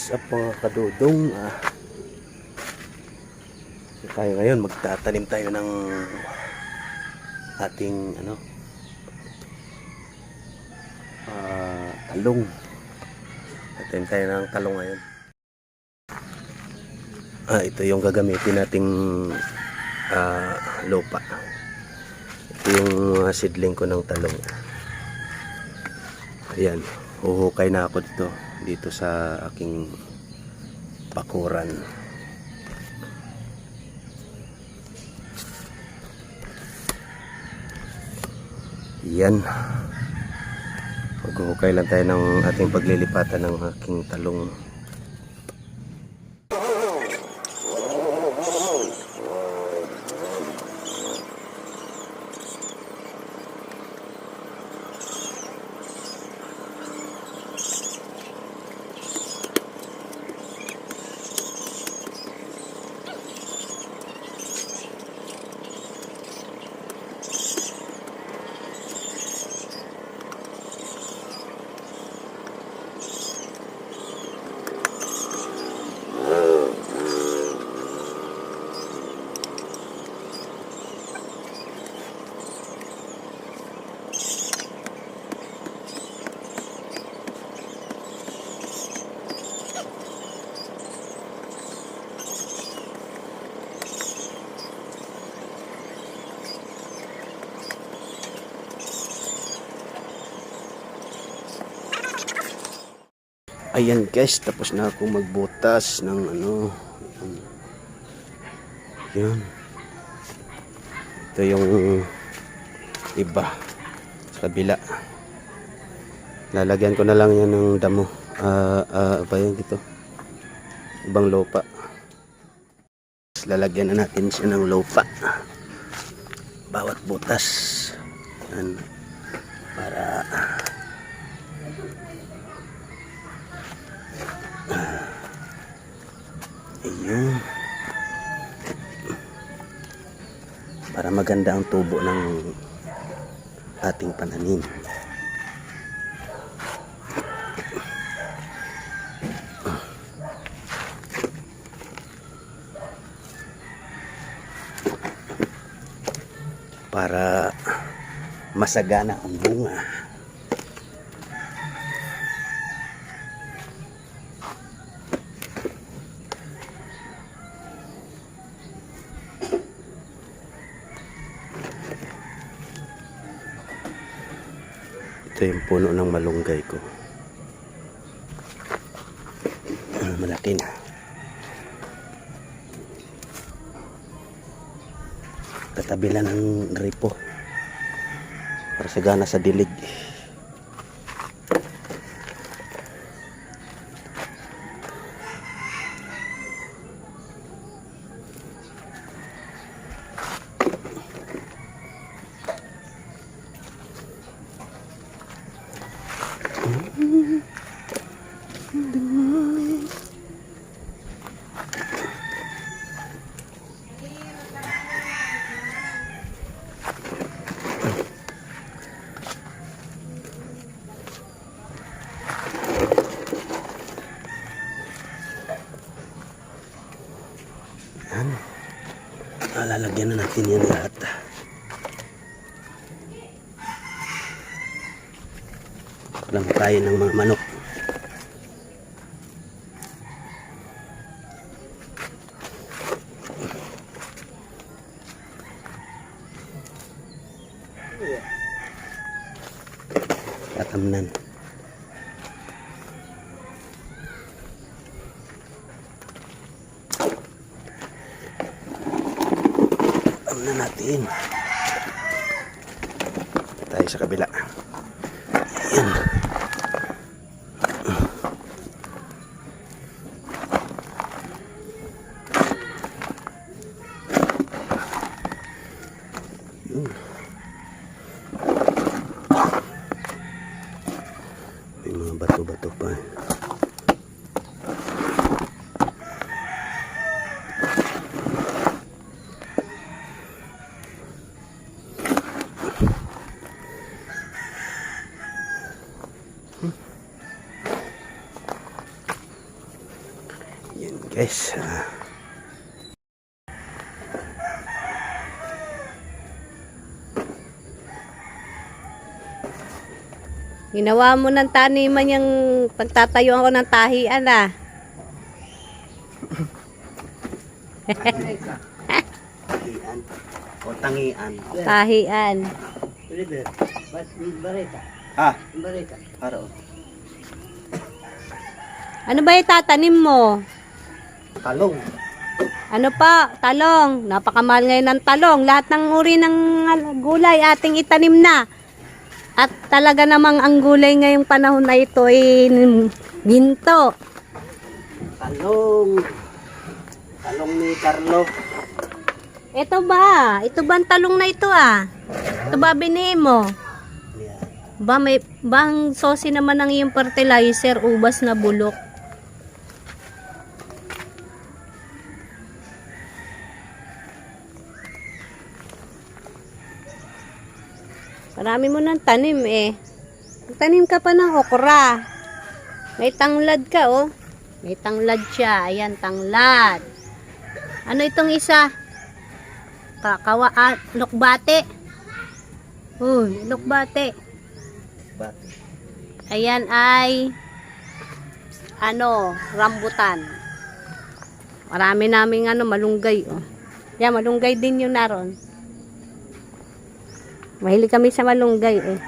What's up mga kadudong? Ah, tayo ngayon magtatanim tayo ng ating ano ah, talong. Tatanim tayo ng talong ngayon. Ah, ito yung gagamitin nating ah, lupa. Ito yung mga seedling ko ng talong. Ayan, huhukay na ako dito dito sa aking bakuran. Yan. Maghuhukay lang tayo ng ating paglilipatan ng aking talong. Ayan guys, tapos na ako magbutas ng ano. Yan. Ito yung iba sa kabila. Lalagyan ko na lang yan ng damo. Ah, ah, apa yan dito? Ibang lupa. Lalagyan na natin siya ng lupa. Bawat butas. Yan. Para Ayun. Para maganda ang tubo ng ating pananim. Para masagana ang bunga. Ito yung puno ng malunggay ko. Ah, Malaki na. Katabi lang ng ripo. Para sagana sa dilig. Lalagyan na natin yan lahat. Walang tayo ng mga manok. Tatamnan. Natin? Tayo sa kabila. Ayan. Yun. May mga bato-bato pa. eh. Guys. Ginawa mo ng taniman yung pagtatayo ako ng tahian ah. Tangian. O tangian. Tahian. Ah. Araw. Ano ba itatanim mo? Talong. Ano pa? Talong. Napakamahal ngayon ng talong. Lahat ng uri ng al- gulay ating itanim na. At talaga namang ang gulay ngayong panahon na ito ay ginto. Talong. Talong ni Carlo. Ito ba? Ito ba ang talong na ito ah? Ito ba binhi mo? Ba may bang sosi naman ng iyong fertilizer ubas na bulok. Marami mo ng tanim eh. Tanim ka pa ng okra. May tanglad ka oh. May tanglad siya. Ayan, tanglad. Ano itong isa? Kakawa, ah, lukbate. Uy, lukbate. Bati. Ayan ay ano, rambutan. Marami naming ano, malunggay. Oh. Yan, malunggay din yun naroon. Mahilig kami sa malunggay eh.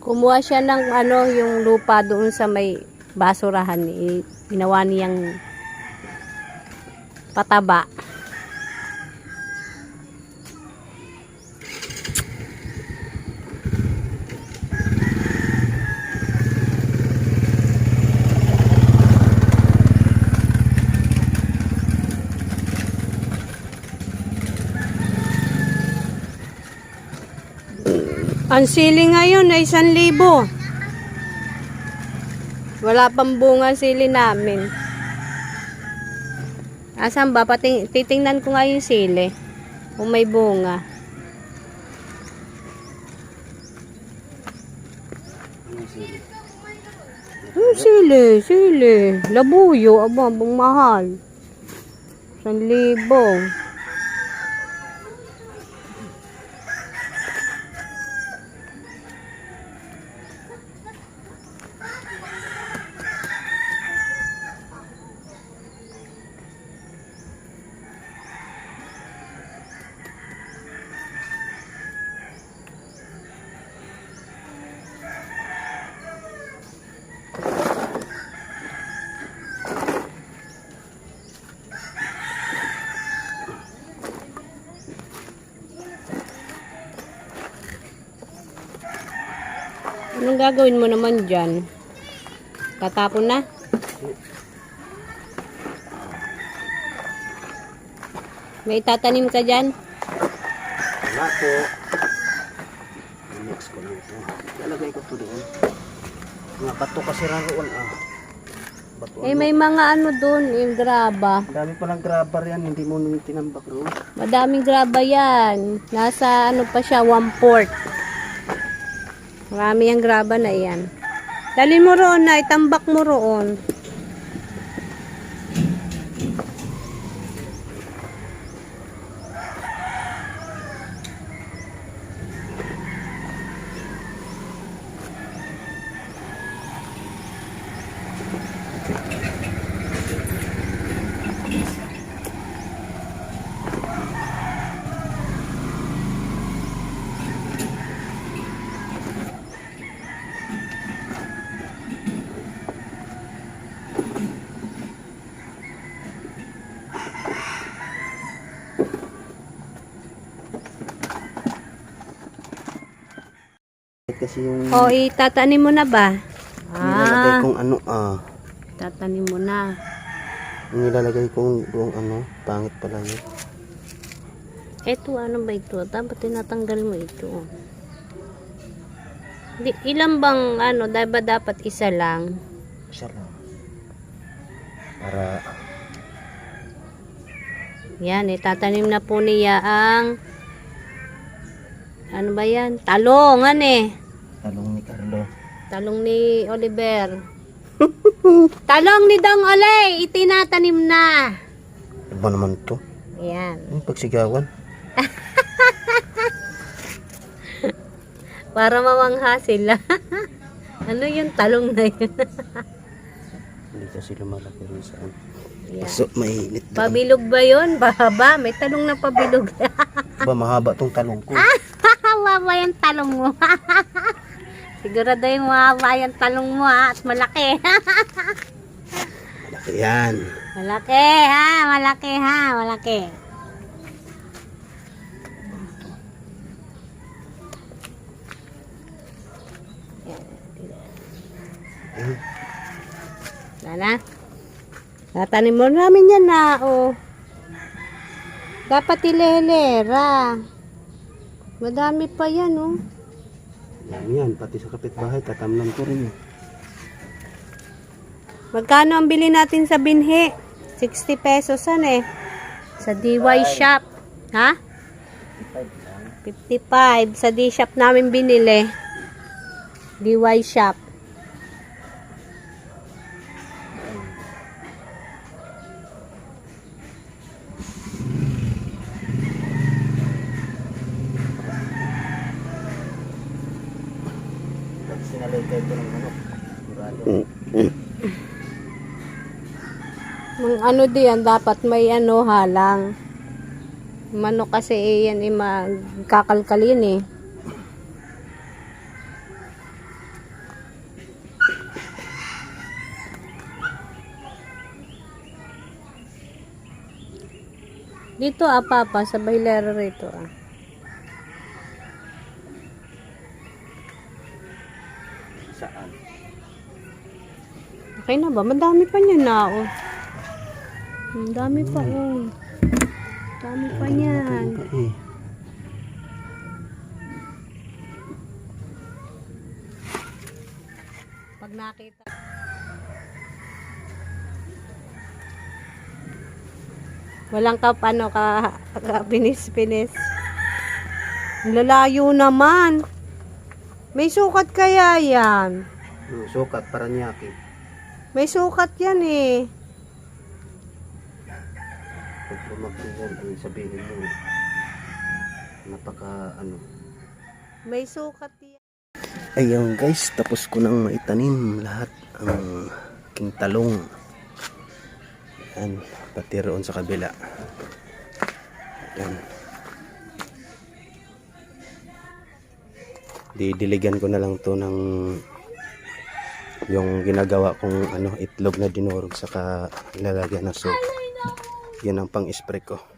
Kumuha siya ng ano, yung lupa doon sa may basurahan. Eh, ginawa niyang pataba. Ang sili ngayon ay 1,000. Wala pang bunga sili namin. Asan ba? Pating, titingnan ko nga yung sili. Kung may bunga. Ano sili? Sili. Labuyo, aba, bang mahal. 1,000. Anong gagawin mo naman dyan? Tatapon na? May tatanim ka dyan? Wala po. I-mix ko lang ito. Lalagay ko ito doon. Mga bato kasi roon ah. Bato Eh, may mga ano doon, yung graba. Dami palang grabber yan, hindi mo nung tinambak roon. Madaming graba yan. Nasa ano pa siya, one fourth. Marami yung graba na yan. Dalhin mo roon na, itambak mo roon. Kasi yung O, itatanim mo na ba? nilalagay Ah, kong ano ah. tatanim mo na. Yung nilalagay kong doong ano, pangit pala yun. Eto, ano ba ito? Dapat tinatanggal mo ito. Di, ilan bang, ano, ba dapat isa lang? Isa lang. Para Yan, itatanim na po niya ang ano ba yan? Talong, ano eh. Talong ni Carlo. Talong ni Oliver. Talong ni Dong Ole, itinatanim na. Ano ba naman to? Yan. Yung pagsigawan. Para mamangha sila. ano yung talong na yun? Hindi kasi lumalaki rin saan. Yan. So, mainit doon. Pabilog ba yun? Bahaba. May talong na pabilog. Ba, mahaba tong talong ko. Mahaba yung talong mo. Sigurado yung mahaba yung talong mo ha. At malaki. Malaki yan. malaki ha. Malaki ha. Malaki. Nana? Tatanim mo namin yan na, oh. Dapat ilelera. Madami pa yan, oh. Yan yan, pati sa kapitbahay, tatamnan ko rin. Magkano ang bili natin sa binhi? 60 pesos san eh. Sa DY shop. Ha? 55. Sa D shop namin binili. DY shop. Pag sinalay kayo ito ng manok, sigurado. Mang ano diyan, dapat may ano halang. Manok kasi eh, yan eh, magkakalkalin eh. Dito ah, papa, sa bailero rito ah. Saan? Okay na ba? Madami pa niya na oh. Ang dami pa oh. Dami pa niyan. Eh. Pag nakita. Walang ka ano ka, ka pinis-pinis. Lalayo naman. May sukat kaya yan. Hmm, sukat para niyaki. May sukat yan eh. Yan, ano sabihin mo, napaka ano. May sukat yan. Ayun guys, tapos ko nang maitanim lahat ang king talong. Yan, pati roon sa kabila. Yan. Didiligan ko na lang to ng yung ginagawa kong ano itlog na dinurog saka ilalagyan ng soup. Yan ang pang-spray ko.